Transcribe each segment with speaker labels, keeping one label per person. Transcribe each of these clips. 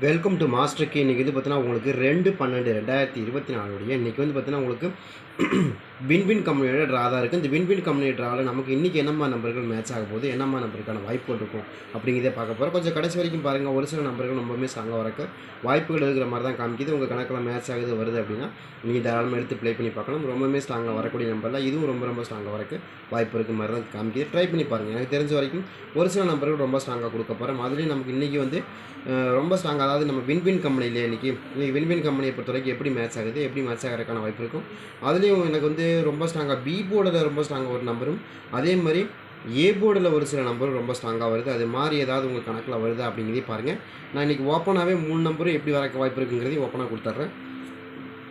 Speaker 1: Welcome to master K இன்றைக்கி வந்து பார்த்தீங்கன்னா உங்களுக்கு ரெண்டு பன்னெண்டு ரெண்டாயிரத்தி இருபத்தி நாலுடைய இன்றைக்கி வந்து பார்த்தீங்கன்னா உங்களுக்கு வின்வின் கம்பெனியோட ட்ரா தான் இருக்குது இந்த வின்வின் கம்பெனி ட்ராவில் நமக்கு இன்றைக்கி என்னம்மா நம்பர்கள் மேட்ச் ஆக போகுது? என்னம்மா நம்பருக்கான வாய்ப்புகள் இருக்கும்? அப்படிங்கிறதே பார்க்க போகிறோம் கொஞ்சம் கடைசி வரைக்கும் பாருங்கள் ஒரு சில நம்பர்கள் ரொம்பவுமே ஸ்ட்ராங்காக வரக்கு வாய்ப்புகள் இருக்கிற மாதிரி தான் காமிக்குது. உங்கள் கணக்கில் மேட்ச் ஆகுது வருது அப்படின்னா நீங்கள் தாராளமாக எடுத்து ப்ளே பண்ணி பார்க்கணும் ரொம்பவுமே ஸ்ட்ராங்காக வரக்கூடிய நம்பரில் இதுவும் ரொம்ப ரொம்ப ஸ்ட்ராங்காக வரக்கு வாய்ப்பு இருக்கிற மாதிரி தான் காமிக்குது. ட்ரை பண்ணி பாருங்கள் எனக்கு தெரிஞ்ச வரைக்கும் ஒரு சில நம்பர்கள் ரொம்ப ஸ்ட்ராங்காக கொடுக்க போகிறோம் அதுலேயும் நமக்கு இன்றைக்கி வந்து ரொம்ப ஸ்ட்ராங் அதாவது நம்ம வின்வின் கம்பெனியில் இன்றைக்கி வின்வின் கம்பெனியை பொறுத்த வரைக்கும் எப்படி மேட்ச் ஆகுது? எப்படி மேட்ச் ஆகிறதுக்கான வாய்ப்பு இருக்கும்? அதுலேயும் எனக்கு வந்து ரொம்ப ஸ்ட்ராங்காக பி போர்டில் ரொம்ப ஸ்ட்ராங்காக ஒரு நம்பரும் அதே மாதிரி ஏ போர்டில் ஒரு சில நம்பரும் ரொம்ப ஸ்ட்ராங்காக வருது. அது மாதிரி ஏதாவது உங்கள் கணக்கில் வருதா அப்படிங்கிறதையும் பாருங்கள் நான் இன்றைக்கி ஓப்பனாகவே மூணு நம்பரும் எப்படி வரக்க வாய்ப்பு இருக்குங்கிறதையும் ஓப்பனாக கொடுத்துட்றேன்.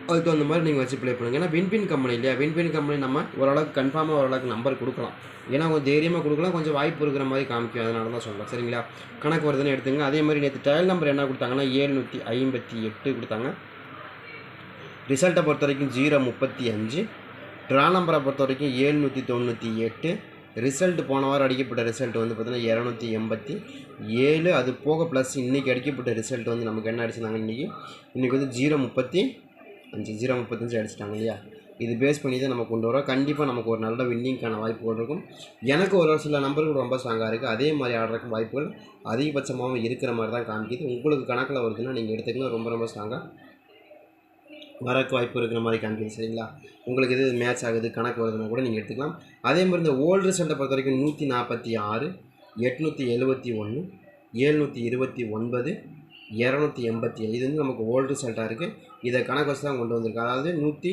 Speaker 1: அதுக்கு தகுந்த மாதிரி நீங்கள் வச்சு ப்ளே பண்ணுங்கள் ஏன்னா வின்பின் கம்பெனி இல்லையா? வின்பின் கம்பெனி நம்ம ஓரளவுக்கு கன்ஃபார்மாக ஓரளவுக்கு நம்பர் கொடுக்கலாம். ஏன்னா கொஞ்சம் தைரியமாக கொடுக்கலாம். கொஞ்சம் வாய்ப்பு இருக்கிற மாதிரி காமிக்கும். அதனால தான் சொல்கிறேன் சரிங்களா? கணக்கு வருதுன்னு எடுத்துங்க அதே மாதிரி நேற்று டயல் நம்பர் என்ன கொடுத்தாங்கன்னா ஏழ்நூற்றி ஐம்பத்தி எட்டு கொடுத்தாங்க. ரிசல்ட்டை பொறுத்த வரைக்கும் ஜீரோ முப்பத்தி அஞ்சு. ட்ரா நம்பரை பொறுத்த வரைக்கும் ஏழ்நூற்றி தொண்ணூற்றி எட்டு. ரிசல்ட் போன வாரம் அடிக்கப்பட்ட ரிசல்ட் வந்து பார்த்திங்கன்னா இரநூத்தி எண்பத்தி ஏழு. அது போக ப்ளஸ் இன்றைக்கி அடிக்கப்பட்ட ரிசல்ட் வந்து நமக்கு என்ன அடிச்சிருந்தாங்க இன்றைக்கி இன்றைக்கி வந்து ஜீரோ முப்பத்தி அஞ்சு ஜீரோ முப்பத்தஞ்சு அடிச்சிட்டாங்க இல்லையா? இது பேஸ் பண்ணி தான் நம்ம கொண்டு வரோம். கண்டிப்பாக நமக்கு ஒரு நல்ல வின்னிங்க்கான வாய்ப்புகள் இருக்கும். எனக்கு ஒரு சில நம்பர்கள் ரொம்ப ஸ்ட்ராங்காக இருக்குது அதே மாதிரி ஆடுறதுக்கு வாய்ப்புகள் அதிகபட்சமாகவும் இருக்கிற மாதிரி தான் காமிக்குது. உங்களுக்கு கணக்கில் வருதுன்னா நீங்கள் எடுத்துக்கலாம் ரொம்ப ரொம்ப ஸ்ட்ராங்காக வரக்கு வாய்ப்பு இருக்கிற மாதிரி காமிக்குது சரிங்களா? உங்களுக்கு எது மேட்ச் ஆகுது கணக்கு வருதுன்னா கூட நீங்கள் எடுத்துக்கலாம். அதே மாதிரி இந்த ஓல்டு ரிசல்ட்டை பொறுத்த வரைக்கும் நூற்றி நாற்பத்தி ஆறு எட்நூற்றி எழுபத்தி ஒன்று ஏழ்நூற்றி இருபத்தி ஒன்பது இரநூத்தி எண்பத்தி ஏழு. இது வந்து நமக்கு ஓல்டு ரிசல்ட்டாக இருக்குது இதை கணக்கு வச்சு தான் கொண்டு வந்திருக்கு அதாவது நூற்றி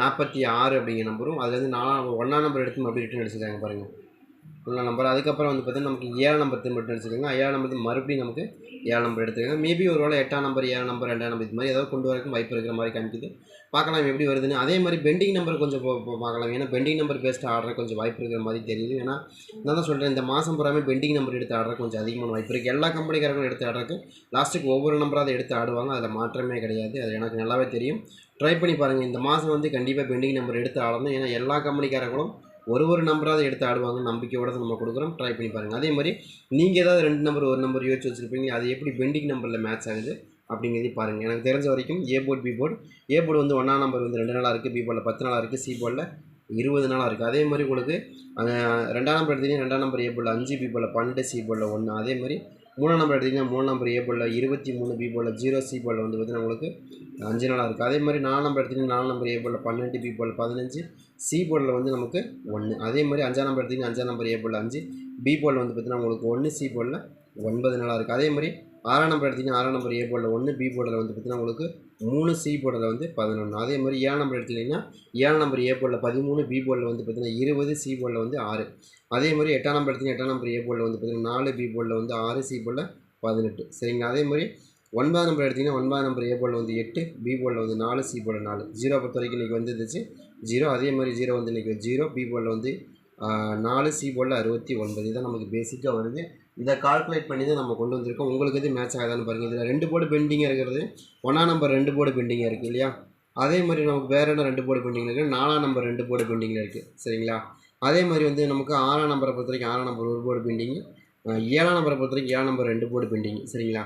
Speaker 1: நாற்பத்தி ஆறு அப்படிங்கிற நம்பரும் அதுலேருந்து நாலாம் ஒன்றாம் நம்பர் எடுத்து அப்படி ரிட்டர்ன் அடிச்சிருக்காங்க பாருங்கள் ஒன்றாம் நம்பர் அதுக்கப்புறம் வந்து பார்த்தீங்கன்னா நமக்கு ஏழாம் நம்பர் திரும்ப ரிட்டர்ன் அடிச்சிருக்காங்க. ஏழாம் நம்பர் மறுபடியும் நமக்கு ஏழு நம்பர் எடுத்துருக்காங்க. மேபி ஒரு வேளை எட்டாம் நம்பர் ஏழு நம்பர் ரெண்டாம் நம்பர் இது மாதிரி ஏதாவது கொண்டு வரக்கும் வாய்ப்பு இருக்கிற மாதிரி காமிக்குது. பார்க்கலாம் எப்படி வருதுன்னு. அதே மாதிரி பெண்டிங் நம்பர் கொஞ்சம் பார்க்கலாம். ஏன்னா பெண்டிங் நம்பர் பேஸ்ட் ஆர்டர் கொஞ்சம் வாய்ப்பு இருக்கிற மாதிரி தெரியுது. ஏன்னா நான் தான் சொல்கிறேன் இந்த மாதம் பூராமே பெண்டிங் நம்பர் எடுத்து ஆடுற கொஞ்சம் அதிகமான வாய்ப்பு இருக்குது எல்லா கம்பெனிக்காரங்களும் எடுத்து ஆடுறதுக்கு லாஸ்ட்டுக்கு ஒவ்வொரு நம்பராக எடுத்து ஆடுவாங்க அதில் மாற்றமே கிடையாது. அது எனக்கு நல்லாவே தெரியும். ட்ரை பண்ணி பாருங்கள் இந்த மாதம் வந்து கண்டிப்பாக பெண்டிங் நம்பர் எடுத்து ஆடணும் ஏன்னா எல்லா கம்பெனிக்காரங்களும் ஒரு ஒரு நம்பராவது எடுத்து ஆடுவாங்க நம்பிக்கையோட தான் நம்ம கொடுக்குறோம். ட்ரை பண்ணி பாருங்கள் அதே மாதிரி நீங்கள் ஏதாவது ரெண்டு நம்பர் ஒரு நம்பர் யோசிச்சு வச்சுருப்பீங்க. அது எப்படி பெண்டிங் நம்பரில் மேட்ச் ஆகுது அப்படிங்கிறதையும் பாருங்கள் எனக்கு தெரிஞ்ச வரைக்கும் A board B board A board வந்து ஒன்றாம் நம்பர் வந்து ரெண்டு நாளாக இருக்குது பி போர்டில் பத்து நாளாக இருக்குது சி போர்டில் இருபது நாளாக இருக்குது அதே மாதிரி உங்களுக்கு ரெண்டாம் நம்பர் எடுத்தீங்கன்னா ரெண்டாம் நம்பர் ஏ போர்டில் அஞ்சு பி போர்டில் பன்னெண்டு சி போர்டில் ஒன்று அதே மாதிரி மூணாம் நம்பர் எடுத்தீங்கன்னா மூணு நம்பர் ஏ போல் இருபத்தி மூணு பி போல் ஜீரோ சி போல் வந்து பார்த்தீங்கன்னா உங்களுக்கு அஞ்சு நாளாக இருக்குது அதே மாதிரி நாலு நம்பர் எடுத்தீங்கன்னா நாலு நம்பர் ஏ போல் பன்னெண்டு பி போல் பதினஞ்சு சி போலில் வந்து நமக்கு ஒன்று அதே மாதிரி அஞ்சாம் நம்பர் எடுத்தீங்கன்னா அஞ்சாம் நம்பர் ஏ போல் அஞ்சு பி போல் வந்து பார்த்திங்கன்னா உங்களுக்கு ஒன்று சி போலில் ஒன்பது நாளாக இருக்குது அதே மாதிரி ஆறாம் நம்பர் எடுத்தீங்கன்னா ஆறாம் நம்பர் ஏ போர்டில் ஒன்று பி போர்டில் வந்து பார்த்தீங்கன்னா உங்களுக்கு மூணு சி போர்டில் வந்து பதினொன்று அதே மாதிரி ஏழாம் நம்பர் எடுத்தீங்கன்னா ஏழாம் நம்பர் ஏ போர்டில் பதிமூணு பி போர்டில் வந்து பார்த்தீங்கன்னா இருபது சி போர்டில் வந்து ஆறு அதே மாதிரி எட்டாம் நம்பர் எடுத்தீங்கன்னா எட்டாம் நம்பர் ஏ போர்டில் வந்து பார்த்தீங்கன்னா நாலு பி போர்டில் வந்து ஆறு சி போர்டில் பதினெட்டு சரிங்களா அதே மாதிரி ஒன்பதாம் நம்பர் எடுத்திங்கன்னா ஒன்பதாம் நம்பர் ஏ போர்டில் வந்து எட்டு பி போர்டில் வந்து நாலு சி போர்டில் நாலு ஜீரோ பொறுத்த வரைக்கும் இன்றைக்கி வந்துருந்துச்சு ஜீரோ அதே மாதிரி ஜீரோ வந்து இன்றைக்கி ஜீரோ பி போர்டில் வந்து நாலு சி போர்டில் அறுபத்தி ஒன்பது இதான் நமக்கு பேசிக்காக வருது இதை கால்குலேட் பண்ணி தான் நம்ம கொண்டு வந்திருக்கோம். உங்களுக்கு எது மேட்ச் ஆகுதான்னு பாருங்கள் இதில் ரெண்டு போர்டு பெண்டிங்காக இருக்கிறது. ஒன்றாம் நம்பர் ரெண்டு போர்டு பெண்டிங்காக இருக்குது இல்லையா? அதே மாதிரி நமக்கு வேறு என்ன ரெண்டு போர்டு பெண்டிங்கில் இருக்குது நாலாம் நம்பர் ரெண்டு போர்டு பெண்டிங்கில் இருக்குது சரிங்களா? அதே மாதிரி வந்து நமக்கு ஆறாம் நம்பரை பொறுத்த வரைக்கும் ஆறாம் நம்பர் ஒரு போர்டு பெண்டிங் ஏழாம் நம்பரை பொறுத்த வரைக்கும் ஏழாம் நம்பர் ரெண்டு போர்டு பெண்டிங் சரிங்களா?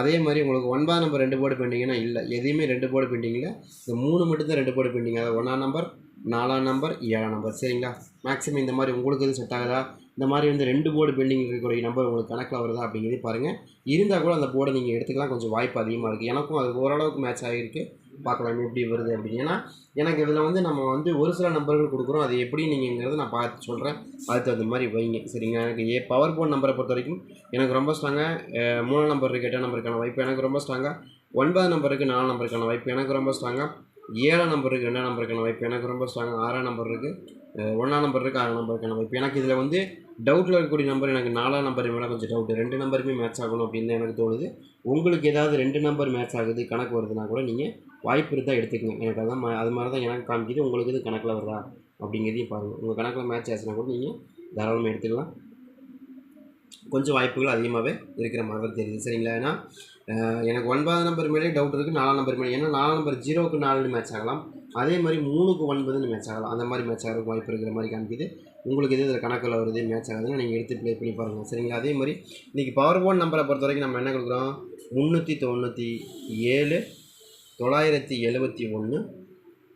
Speaker 1: அதே மாதிரி உங்களுக்கு ஒன்பதாம் நம்பர் ரெண்டு போர்டு பெண்டிங்னா இல்லை. எதையுமே ரெண்டு போர்டு பெண்டிங்கில் இந்த மூணு மட்டும்தான் ரெண்டு போர்டு பெண்டிங் அதாவது ஒன்றாம் நம்பர் நாலாம் நம்பர் ஏழாம் நம்பர் சரிங்களா? மேக்ஸிமம் இந்த மாதிரி உங்களுக்கு எதுவும் செட் ஆகுதா? இந்த மாதிரி வந்து ரெண்டு போர்டு பெண்டிங் இருக்கக்கூடிய நம்பர் உங்களுக்கு கணக்கில் வருதா அப்படிங்கிறதே பாருங்கள் இருந்தால் கூட அந்த போர்டை நீங்கள் எடுத்துக்கலாம் கொஞ்சம் வாய்ப்பு அதிகமாக இருக்குது எனக்கும் அது ஓரளவுக்கு மேட்ச் ஆகிருக்கு பார்க்கலாம் எப்படி வருது அப்படின்னு. ஏன்னா எனக்கு இதில் வந்து நம்ம வந்து ஒரு சில நம்பர்கள் கொடுக்குறோம். அது எப்படி நீங்கள்ங்கிறத நான் பார்த்து சொல்கிறேன் அதுக்கு தகுந்த மாதிரி வைங்க. சரிங்களா? எனக்கு ஏ பவர் போன் நம்பரை பொறுத்த வரைக்கும் எனக்கு ரொம்ப ஸ்ட்ராங்காக மூணு நம்பர் இருக்குது எட்டாம் நம்பருக்கான வாய்ப்பு. எனக்கு ரொம்ப ஸ்ட்ராங்காக ஒன்பது நம்பருக்கு நாலு நம்பருக்கான வாய்ப்பு. எனக்கு ரொம்ப ஸ்ட்ராங்காக ஏழாம் நம்பருக்கு ரெண்டாம் நம்பருக்கான வாய்ப்பு. எனக்கு ரொம்ப ஸ்ட்ராங்காக ஆறாம் நம்பர் இருக்குது ஒன்றாம் நம்பர் இருக்குது ஆறாம் நம்பர் இப்போ எனக்கு இதில் வந்து டவுட்டில் இருக்கக்கூடிய நம்பர் எனக்கு நாலாம் நம்பர் மேலே கொஞ்சம் டவுட் ரெண்டு நம்பருமே மேட்ச் ஆகணும் அப்படின்னு எனக்கு தோணுது. உங்களுக்கு ஏதாவது ரெண்டு நம்பர் மேட்ச் ஆகுது கணக்கு வருதுன்னா கூட நீங்கள் வாய்ப்பு இருந்தால் எடுத்துக்கங்க. எனக்கு அதான் அது மாதிரி தான் எனக்கு காமிக்குது. உங்களுக்கு இது கணக்கில் வருதா அப்படிங்கிறதையும் பாருங்கள் உங்கள் கணக்கில் மேட்ச் ஆச்சுன்னா கூட நீங்கள் தாராளமாக எடுத்துக்கலாம். கொஞ்சம் வாய்ப்புகள் அதிகமாகவே இருக்கிற மாதிரி தான் தெரியுது. சரிங்களா? ஏன்னா எனக்கு ஒன்பதாம் நம்பர் மேலே டவுட் இருக்குது நாலாம் நம்பர் மேலே ஏன்னா நாலாம் நம்பர் ஜீரோவுக்கு நாலுன்னு மேட்ச் ஆகலாம். அதே மாதிரி மூணுக்கு ஒன்பதுன்னு மேட்ச் ஆகலாம். அந்த மாதிரி மேட்ச் ஆகிறதுக்கு வாய்ப்பு இருக்கிற மாதிரி காமிக்குது. உங்களுக்கு எது இதில் கணக்கில் வருது மேட்ச் ஆகுதுன்னு நீங்கள் எடுத்து ப்ளே பண்ணி பாருங்கள் சரிங்களா? அதே மாதிரி இன்றைக்கி பவர் போன் நம்பரை பொறுத்த வரைக்கும் நம்ம என்ன கொடுக்குறோம்? முந்நூற்றி தொண்ணூற்றி ஏழு தொள்ளாயிரத்தி எழுபத்தி ஒன்று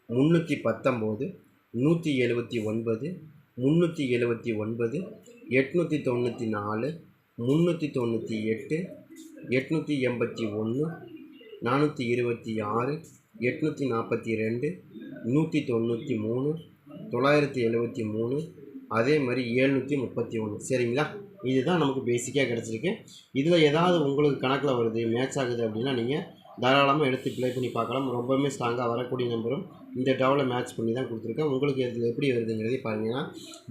Speaker 1: முந்நூற்றி பத்தொம்போது நூற்றி எழுபத்தி ஒன்பது முந்நூற்றி எழுபத்தி ஒன்பது எட்நூற்றி தொண்ணூற்றி நாலு முந்நூற்றி தொண்ணூற்றி எட்டு எட்நூற்றி எண்பத்தி ஒன்று நானூற்றி இருபத்தி ஆறு எட்நூற்றி நாற்பத்தி ரெண்டு நூற்றி தொண்ணூற்றி மூணு தொள்ளாயிரத்தி எழுபத்தி மூணு அதே மாதிரி ஏழ்நூற்றி முப்பத்தி ஒன்று. சரிங்களா? இதுதான் நமக்கு பேசிக்காக கிடச்சிருக்கு. இதில் ஏதாவது உங்களுக்கு கணக்கில் வருது மேட்ச் ஆகுது அப்படின்னா நீங்கள் தாராளமாக எடுத்து ப்ளே பண்ணி பார்க்கலாம். ரொம்பவுமே ஸ்ட்ராங்காக வரக்கூடிய நம்பரும் இந்த டாவில் மேட்ச் பண்ணி தான் கொடுத்துருக்கேன் உங்களுக்கு இதில் எப்படி வருதுங்கிறதே பாருங்கன்னா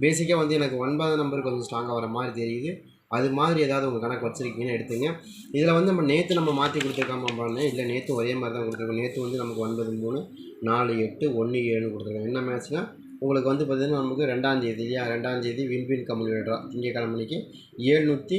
Speaker 1: பேசிக்காக வந்து எனக்கு ஒன்பது நம்பர் கொஞ்சம் ஸ்ட்ராங்காக வர மாதிரி தெரியுது. அது மாதிரி ஏதாவது உங்கள் கணக்கு வச்சுருக்கீங்கன்னு எடுத்துங்க. இதில் வந்து நம்ம நேற்று நம்ம மாற்றி கொடுத்துருக்காம பண்ணேன் இல்லை நேற்று ஒரே மாதிரி தான் கொடுத்துருக்கோம். நேற்று வந்து நமக்கு ஒன்பது மூணு நாலு எட்டு ஒன்று ஏழு கொடுத்துருக்கோம் என்ன மேட்ச்னால் உங்களுக்கு வந்து பார்த்திங்கன்னா நமக்கு ரெண்டாந்தேதி இல்லையா? ரெண்டாந்தேதி வின்பின் கம்யூனிட்டா திங்கக்கிழமைக்கு ஏழ்நூற்றி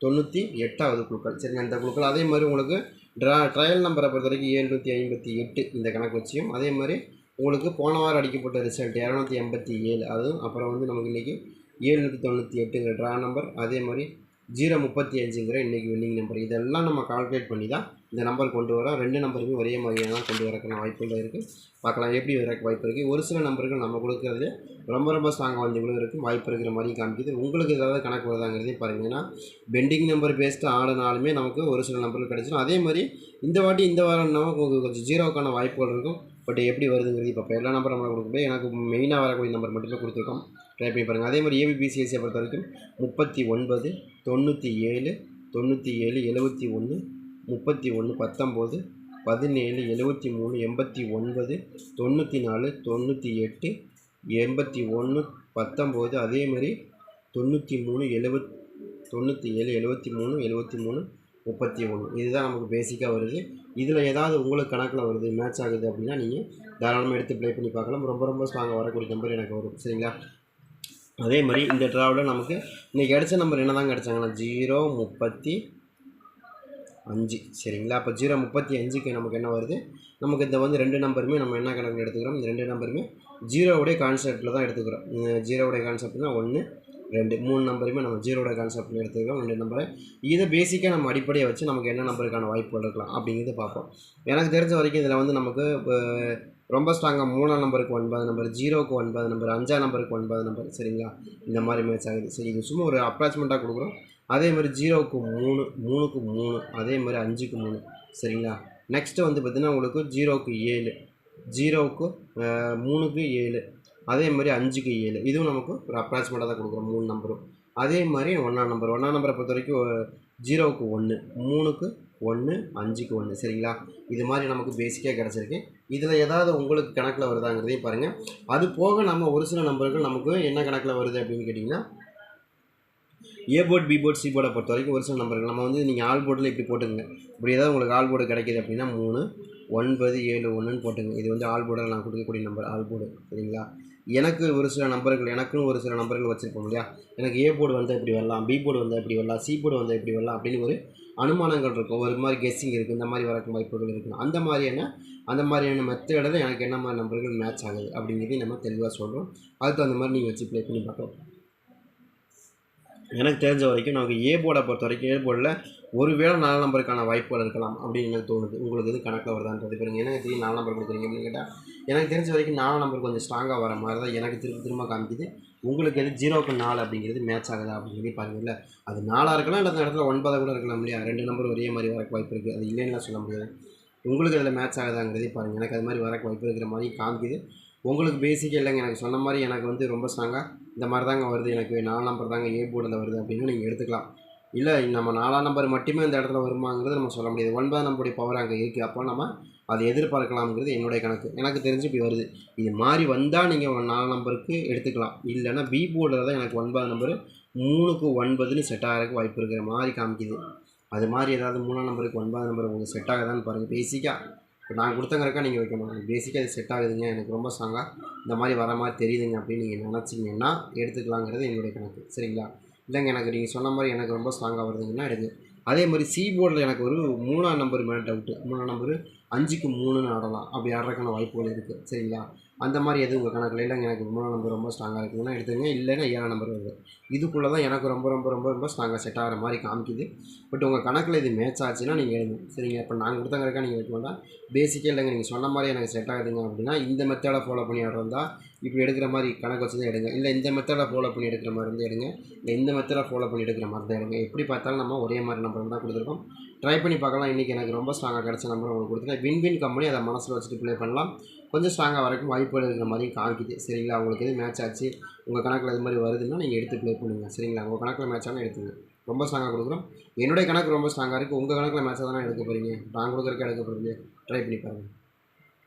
Speaker 1: தொண்ணூற்றி எட்டாவது குழுக்கள். சரிங்க இந்த குழுக்கள். அதே மாதிரி உங்களுக்கு ட்ரா ட்ரையல் நம்பரை பொறுத்த வரைக்கும் ஏழ்நூற்றி ஐம்பத்தி எட்டு இந்த கணக்கு வச்சியும். அதே மாதிரி உங்களுக்கு போன வாரம் அடிக்கப்பட்ட ரிசல்ட் இரநூத்தி எண்பத்தி ஏழு. அதுவும் அப்புறம் வந்து நமக்கு இன்றைக்கி ஏழ்நூற்றி தொண்ணூற்றி எட்டுங்கிற ட்ரா நம்பர் அதே மாதிரி ஜீரோ முப்பத்தி அஞ்சுங்கிற இன்றைக்கி வின்னிங் நம்பர் இதெல்லாம் நம்ம கால்குலேட் பண்ணி தான் இந்த நம்பர் கொண்டு வரோம் ரெண்டு நம்பருமே ஒரே மாதிரியாக தான் கொண்டு வரக்கான வாய்ப்புகள் இருக்குது பார்க்கலாம் எப்படி வர வாய்ப்பு இருக்குது ஒரு சில நம்பர்கள் நம்ம கொடுக்குறது ரொம்ப ரொம்ப ஸ்ட்ராங்காக வந்து இவ்வளோ இருக்கும். வாய்ப்பு இருக்கிற மாதிரி காமிக்குது. உங்களுக்கு ஏதாவது கணக்கு வருதாங்கிறதே பாருங்க. ஏன்னா பெண்டிங் நம்பர் பேஸ்ட்டு ஆடினாலுமே நமக்கு ஒரு சில நம்பர்கள் கிடைச்சிடும் அதே மாதிரி இந்த வாட்டி இந்த வாரம் நமக்கு கொஞ்சம் ஜீரோக்கான வாய்ப்புகள் இருக்கும். பட் எப்படி வருதுங்கிறது இப்போ எல்லா நம்பர் நம்ம கொடுக்க முடியாது எனக்கு மெயினாக வரக்கூடிய நம்பர் மட்டுமே கொடுத்துருக்கோம். ட்ரை பண்ணி பாருங்கள் அதே மாதிரி ஏபிபிசிஎஸ்சியை பொறுத்த வரைக்கும் முப்பத்தி ஒன்பது தொண்ணூற்றி ஏழு தொண்ணூற்றி ஏழு எழுபத்தி ஒன்று முப்பத்தி ஒன்று பத்தொம்போது பதினேழு எழுபத்தி மூணு எண்பத்தி ஒன்பது தொண்ணூற்றி நாலு தொண்ணூற்றி எட்டு எண்பத்தி ஒன்று பத்தொம்போது அதே மாதிரி தொண்ணூற்றி மூணு எழுபத் தொண்ணூற்றி ஏழு எழுபத்தி மூணு எழுபத்தி மூணு முப்பத்தி ஒன்று. இதுதான் நமக்கு பேசிக்காக வருது. இதில் ஏதாவது உங்களுக்கு கணக்கில் வருது மேட்ச் ஆகுது அப்படின்னா நீங்கள் தாராளமாக எடுத்து ப்ளே பண்ணி பார்க்கலாம். ரொம்ப ரொம்ப ஸ்ட்ராங்காக வரக்கூடிய நம்பர் எனக்கு வரும். சரிங்களா? அதே மாதிரி இந்த ட்ராவில் நமக்கு இன்றைக்கி கிடைச்ச நம்பர் என்ன தான் கிடச்சாங்கன்னா ஜீரோ முப்பத்தி அஞ்சு. சரிங்களா? அப்போ ஜீரோ முப்பத்தி அஞ்சுக்கு நமக்கு என்ன வருது? நமக்கு இந்த வந்து ரெண்டு நம்பருமே நம்ம என்ன கணக்கு எடுத்துக்கிறோம்? இந்த ரெண்டு நம்பருமே ஜீரோவுடைய கான்செப்டில் தான் எடுத்துக்கிறோம். ஜீரோவுடைய கான்செப்ட்னா ஒன்று ரெண்டு. மூணு நம்பருமே நம்ம ஜீரோட கான்செப்டில் எடுத்துக்கிறோம். ரெண்டு நம்பரை இதை பேசிக்காக நம்ம அடிப்படையை வச்சு நமக்கு என்ன நம்பருக்கான வாய்ப்புகள் இருக்கலாம் அப்படிங்கிறது பார்ப்போம். எனக்கு தெரிஞ்ச வரைக்கும் இதில் வந்து நமக்கு ரொம்ப ஸ்ட்ராங்காக மூணாம் நம்பருக்கு ஒன்பது நம்பர் ஜீரோக்கு ஒன்பது நம்பர் அஞ்சாம் நம்பருக்கு ஒன்பது நம்பர் சரிங்களா? இந்த மாதிரி மேட்ச் ஆகுது. சரி இது சும்மா ஒரு அப்ராச்மெண்ட்டாக கொடுக்குறோம். அதே மாதிரி ஜீரோவுக்கு மூணு மூணுக்கு மூணு அதே மாதிரி அஞ்சுக்கு மூணு சரிங்களா? நெக்ஸ்ட்டு வந்து பார்த்திங்கன்னா உங்களுக்கு ஜீரோவுக்கு ஏழு ஜீரோவுக்கு மூணுக்கு ஏழு அதே மாதிரி அஞ்சுக்கு ஏழு. இதுவும் நமக்கு ஒரு அப்ராச்மெண்ட்டாக தான் கொடுக்குறோம் மூணு நம்பரும் அதே மாதிரி ஒன்றாம் நம்பர் ஒன்றாம் நம்பரை பொறுத்த வரைக்கும் ஜீரோவுக்கு ஒன்று மூணுக்கு ஒன்று அஞ்சுக்கு ஒன்று சரிங்களா? இது மாதிரி நமக்கு பேசிக்காக கிடச்சிருக்கு. இதில் ஏதாவது உங்களுக்கு கணக்கில் வருதாங்கிறதையும் பாருங்கள் அது போக நம்ம ஒரு சில நம்பர்கள் நமக்கு என்ன கணக்கில் வருது அப்படின்னு கேட்டிங்கன்னா A board B board C போர்டை பொறுத்த வரைக்கும் ஒரு சில நம்பர்கள். நம்ம வந்து நீங்கள் ஆல் போர்டில் இப்படி போட்டுங்க இப்படி ஏதாவது உங்களுக்கு ஆல் போர்டு கிடைக்கிது அப்படின்னா மூணு ஒன்பது ஏழு ஒன்றுன்னு போட்டுங்க இது வந்து ஆல் போர்டில் நான் கொடுக்கக்கூடிய நம்பர் ஆல் போர்டு சரிங்களா? எனக்கு ஒரு சில நம்பர்கள் எனக்குன்னு ஒரு சில நம்பர்கள் வச்சுருப்போம் இல்லையா? எனக்கு ஏ போர்டு வந்தால் இப்படி வரலாம் பி போர்டு வந்தால் இப்படி வரலாம் சி போர்டு வந்தால் இப்படி வரலாம் அப்படின்னு ஒரு அனுமானங்கள் இருக்கும். ஒரு மாதிரி கெஸ்ஸிங் இருக்குது இந்த மாதிரி வரக்கும் வாய்ப்புகள் இருக்குது அந்த மாதிரியான அந்த மாதிரியான மெத்தடில் எனக்கு என்ன மாதிரி நம்பர்கள் மேட்ச் ஆகுது அப்படிங்கிறதையும் நம்ம தெளிவாக சொல்கிறோம் அதுக்கு அந்த மாதிரி நீங்கள் வச்சு ப்ளே பண்ணி பார்க்கலாம். எனக்கு தெரிஞ்ச வரைக்கும் நமக்கு ஏ போர்டை பொறுத்த வரைக்கும் ஏ போர்டில் ஒருவேளை நாலு நம்பருக்கான வாய்ப்புகள் இருக்கலாம் அப்படின்னு எனக்கு தோணுது. உங்களுக்கு எது கணக்கில் வருதான்றது பாருங்க. எனக்கு தெரியும் நாலு நம்பர் கொடுக்குறீங்க அப்படின்னு கேட்டால் எனக்கு தெரிஞ்ச வரைக்கும் நாலு நம்பர் கொஞ்சம் ஸ்ட்ராங்காக வர மாதிரி தான் எனக்கு திரும்ப திரும்ப காமிக்குது. உங்களுக்கு எது ஜீரோக்கு நாலு அப்படிங்கிறது மேட்ச் ஆகுதா பாருங்கள் இல்லை அது நாலாக இருக்கலாம் இல்லை அந்த இடத்துல ஒன்பதாக கூட இருக்கலாம் இல்லையா? ரெண்டு நம்பர் ஒரே மாதிரி வரக்கு வாய்ப்பு இருக்குது அது இல்லைன்னா சொல்ல முடியாது. உங்களுக்கு அதில் மேட்ச் ஆகுதாங்கிறதே பாருங்கள் எனக்கு அது மாதிரி வரக்கு வாய்ப்பு இருக்கிற மாதிரி காமிக்குது. உங்களுக்கு பேசிக்காக இல்லைங்க. எனக்கு சொன்ன மாதிரி எனக்கு வந்து ரொம்ப ஸ்ட்ராங்காக இந்த மாதிரி தாங்க வருது. எனக்கு நாலு நம்பர் தாங்க ஏ போர்டில் வருது அப்படின்னு நீங்கள் எடுத்துக்கலாம். இல்லை நம்ம நாலாம் நம்பர் மட்டுமே இந்த இடத்துல வருமாங்கிறது நம்ம சொல்ல முடியாது. ஒன்பதாம் நம்பருடைய பவர் அங்கே இருக்குது அப்போ நம்ம அதை எதிர்பார்க்கலாம்ங்கிறது என்னுடைய கணக்கு. எனக்கு தெரிஞ்சு இப்படி வருது. இது மாதிரி வந்தால் நீங்கள் நாலு நம்பருக்கு எடுத்துக்கலாம். இல்லைன்னா பி போர்டில் தான் எனக்கு ஒன்பது நம்பர் மூணுக்கு ஒன்பதுன்னு செட் ஆகிறதுக்கு வாய்ப்பு இருக்கிற மாதிரி காமிக்குது. அது மாதிரி ஏதாவது மூணாம் நம்பருக்கு ஒன்பதாம் நம்பர் உங்களுக்கு செட் ஆகுதான்னு பாருங்கள் பேசிக்காக இப்போ நான் கொடுத்தங்கிறக்கா நீங்கள் வைக்கணும். எனக்கு பேசிக்காக இது செட் ஆகுதுங்க. எனக்கு ரொம்ப ஸ்ட்ராங்காக இந்த மாதிரி வர மாதிரி தெரியுதுங்க அப்படின்னு நீங்கள் நினச்சிங்கன்னா எடுத்துக்கலாங்கிறது என்னுடைய கணக்கு. சரிங்களா? இல்லைங்க எனக்கு நீங்கள் சொன்ன மாதிரி எனக்கு ரொம்ப ஸ்ட்ராங்காக வருதுங்கன்னா எடுக்கு அதே மாதிரி சி போர்டில் எனக்கு ஒரு மூணாம் நம்பர் மேலே டவுட்டு மூணாம் நம்பர் அஞ்சுக்கு மூணுன்னு ஆடலாம். அப்படி ஆடுறதுக்கான வாய்ப்புகள் இருக்குது சரிங்களா? அந்த மாதிரி எதுவும் உங்கள் கணக்கில்? இல்லைங்க எனக்கு மூணாம் நம்பர் ரொம்ப ஸ்ட்ராங்காக இருக்குதுன்னா எடுத்துங்க இல்லைன்னா ஏழாம் நம்பர் வருது. இதுக்குள்ளே தான் எனக்கு ரொம்ப ரொம்ப ரொம்ப ரொம்ப ஸ்ட்ராங்காக செட் ஆகிற மாதிரி காமிக்குது. பட் உங்கள் கணக்கில் இது மேட்ச் ஆச்சுன்னா நீங்கள் எடுங்க சரிங்க? இப்போ நாங்கள் கொடுத்தங்கிறக்கா நீங்கள் எடுக்க வேண்டாம். பேசிக்கே இல்லைங்க நீங்கள் சொன்ன மாதிரி எனக்கு செட் ஆகுதுங்க அப்படின்னா இந்த மெத்தடை ஃபாலோ பண்ணி ஆடுறதா இப்படி எடுக்கிற மாதிரி கணக்கு வச்சு தான் எடுங்க. இல்லை இந்த மெத்தடை ஃபாலோ பண்ணி எடுக்கிற மாதிரி இருந்து எடுங்க. இல்லை இந்த மெத்தடை ஃபாலோ பண்ணி எடுக்கிற மாதிரி தான் எடுங்க. எப்படி பார்த்தாலும் நம்ம ஒரே மாதிரி நம்பர் தான் கொடுத்துருக்கோம். ட்ரை பண்ணி பார்க்கலாம். இன்றைக்கி எனக்கு ரொம்ப ஸ்ட்ராங்காக கிடச்ச நம்பர் உங்களுக்கு கொடுத்துருக்கேன் வின் வின் கம்பெனி அதை மனசில் வச்சுட்டு ப்ளே பண்ணலாம். கொஞ்சம் ஸ்ட்ராங்காக வரைக்கும் வாய்ப்புகள் இருக்கிற மாதிரி காமிக்குது. சரிங்களா? உங்களுக்கு எது மேட்ச் ஆச்சு? உங்கள் கணக்கில் இது மாதிரி வருதுன்னா நீங்கள் எடுத்து ப்ளே பண்ணுங்கள் சரிங்களா? உங்கள் கணக்கில் மேட்ச் ஆனால் எடுத்துங்க. ரொம்ப ஸ்ட்ராங்காக கொடுக்குறோம். என்னுடைய கணக்கு ரொம்ப ஸ்ட்ராங்காக இருக்குது உங்கள் கணக்கில் மேட்சாக தானே எடுக்க போகிறீங்க நான் கொடுக்குறக்கு எடுக்க போகிறீங்க ட்ரை பண்ணி பாருங்கள்